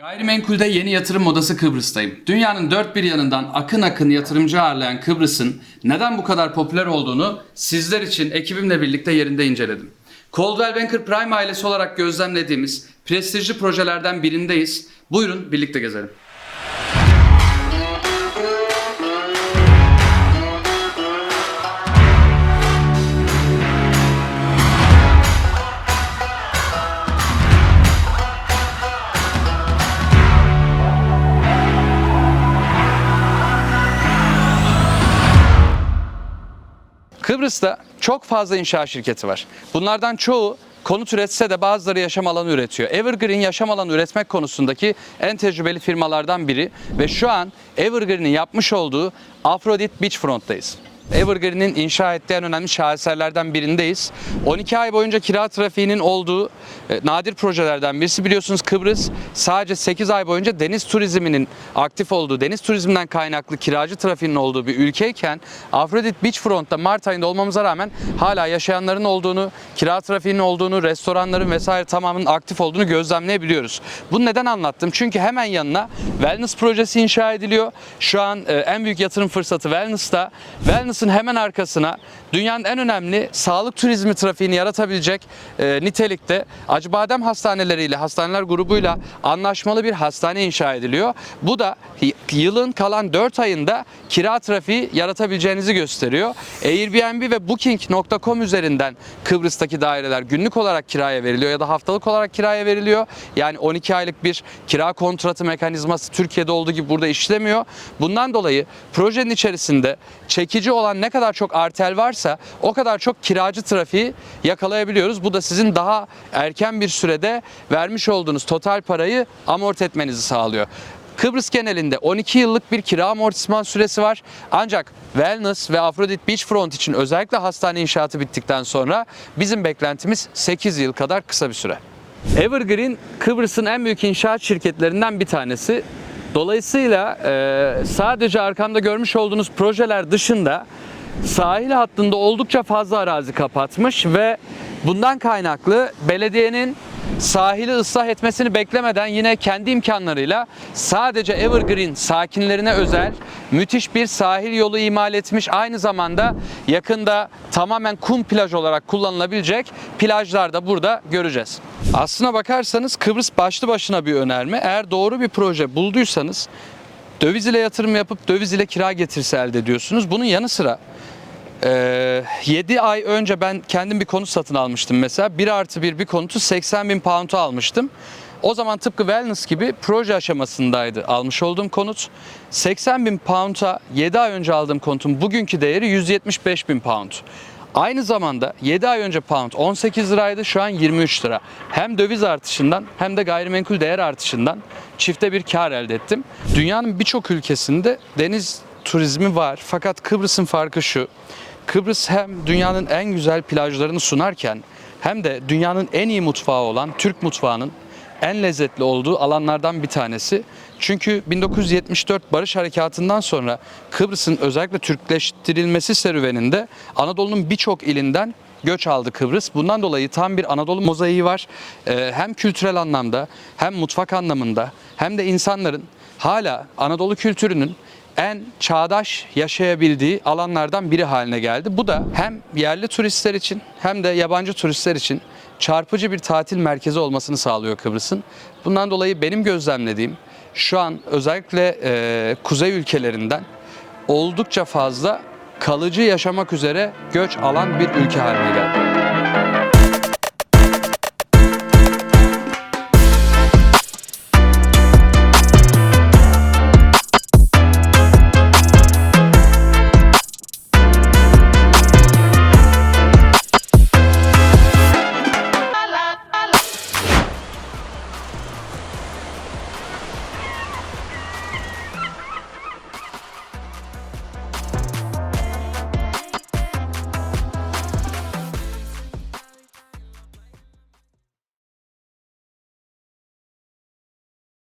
Gayrimenkulde yeni yatırım modası Kıbrıs'tayım. Dünyanın dört bir yanından akın akın yatırımcı ağırlayan Kıbrıs'ın neden bu kadar popüler olduğunu sizler için ekibimle birlikte yerinde inceledim. Coldwell Banker Prime ailesi olarak gözlemlediğimiz prestijli projelerden birindeyiz. Buyurun birlikte gezelim. Kıbrıs'ta çok fazla inşaat şirketi var. Bunlardan çoğu konut üretse de bazıları yaşam alanı üretiyor. Evergreen yaşam alanı üretmek konusundaki en tecrübeli firmalardan biri ve şu an Evergreen'in yapmış olduğu Aphrodite Beachfront'tayız. Evergreen'in inşa ettiği en önemli şaheserlerden birindeyiz. 12 ay boyunca kira trafiğinin olduğu e, nadir projelerden birisi. Biliyorsunuz Kıbrıs sadece 8 ay boyunca deniz turizminin aktif olduğu, deniz turizminden kaynaklı kiracı trafiğinin olduğu bir ülkeyken Aphrodite Beachfront'ta Mart ayında olmamıza rağmen hala yaşayanların olduğunu, kira trafiğinin olduğunu, restoranların vesaire tamamının aktif olduğunu gözlemleyebiliyoruz. Bunu neden anlattım? Çünkü hemen yanına wellness projesi inşa ediliyor. Şu an e, en büyük yatırım fırsatı wellness'ta. Wellness'ın hemen arkasına dünyanın en önemli sağlık turizmi trafiğini yaratabilecek e, nitelikte Acıbadem hastaneleriyle, hastaneler grubuyla anlaşmalı bir hastane inşa ediliyor. Bu da yılın kalan 4 ayında kira trafiği yaratabileceğinizi gösteriyor. Airbnb ve Booking.com üzerinden Kıbrıs'taki daireler günlük olarak kiraya veriliyor ya da haftalık olarak kiraya veriliyor. Yani 12 aylık bir kira kontratı mekanizması Türkiye'de olduğu gibi burada işlemiyor. Bundan dolayı projenin içerisinde çekici olan ne kadar çok artel varsa o kadar çok kiracı trafiği yakalayabiliyoruz. Bu da sizin daha erken bir sürede vermiş olduğunuz total parayı amort etmenizi sağlıyor. Kıbrıs genelinde 12 yıllık bir kira amortisman süresi var. Ancak Wellness ve Aphrodite Beachfront için özellikle hastane inşaatı bittikten sonra bizim beklentimiz 8 yıl kadar kısa bir süre. Evergreen Kıbrıs'ın en büyük inşaat şirketlerinden bir tanesi. Dolayısıyla e, sadece arkamda görmüş olduğunuz projeler dışında sahil hattında oldukça fazla arazi kapatmış ve bundan kaynaklı belediyenin sahili ıslah etmesini beklemeden yine kendi imkanlarıyla sadece Evergreen sakinlerine özel müthiş bir sahil yolu imal etmiş. Aynı zamanda yakında tamamen kum plaj olarak kullanılabilecek plajlar da burada göreceğiz. Aslına bakarsanız Kıbrıs başlı başına bir önerme. Eğer doğru bir proje bulduysanız döviz ile yatırım yapıp döviz ile kira getirisi elde ediyorsunuz. Bunun yanı sıra 7 ay önce ben kendim bir konut satın almıştım mesela. 1 artı 1 bir konutu 80 bin pound'a almıştım. O zaman tıpkı wellness gibi proje aşamasındaydı almış olduğum konut. 80 bin pound'a 7 ay önce aldığım konutun bugünkü değeri 175 bin pound. Aynı zamanda 7 ay önce pound 18 liraydı şu an 23 lira. Hem döviz artışından hem de gayrimenkul değer artışından çifte bir kar elde ettim. Dünyanın birçok ülkesinde deniz turizmi var fakat Kıbrıs'ın farkı şu. Kıbrıs hem dünyanın en güzel plajlarını sunarken hem de dünyanın en iyi mutfağı olan Türk mutfağının en lezzetli olduğu alanlardan bir tanesi. Çünkü 1974 Barış Harekatı'ndan sonra Kıbrıs'ın özellikle Türkleştirilmesi serüveninde Anadolu'nun birçok ilinden göç aldı Kıbrıs. Bundan dolayı tam bir Anadolu mozaiği var. Ee, hem kültürel anlamda hem mutfak anlamında hem de insanların hala Anadolu kültürünün en çağdaş yaşayabildiği alanlardan biri haline geldi. Bu da hem yerli turistler için hem de yabancı turistler için çarpıcı bir tatil merkezi olmasını sağlıyor Kıbrıs'ın. Bundan dolayı benim gözlemlediğim şu an özellikle e, kuzey ülkelerinden oldukça fazla kalıcı yaşamak üzere göç alan bir ülke haline geldi.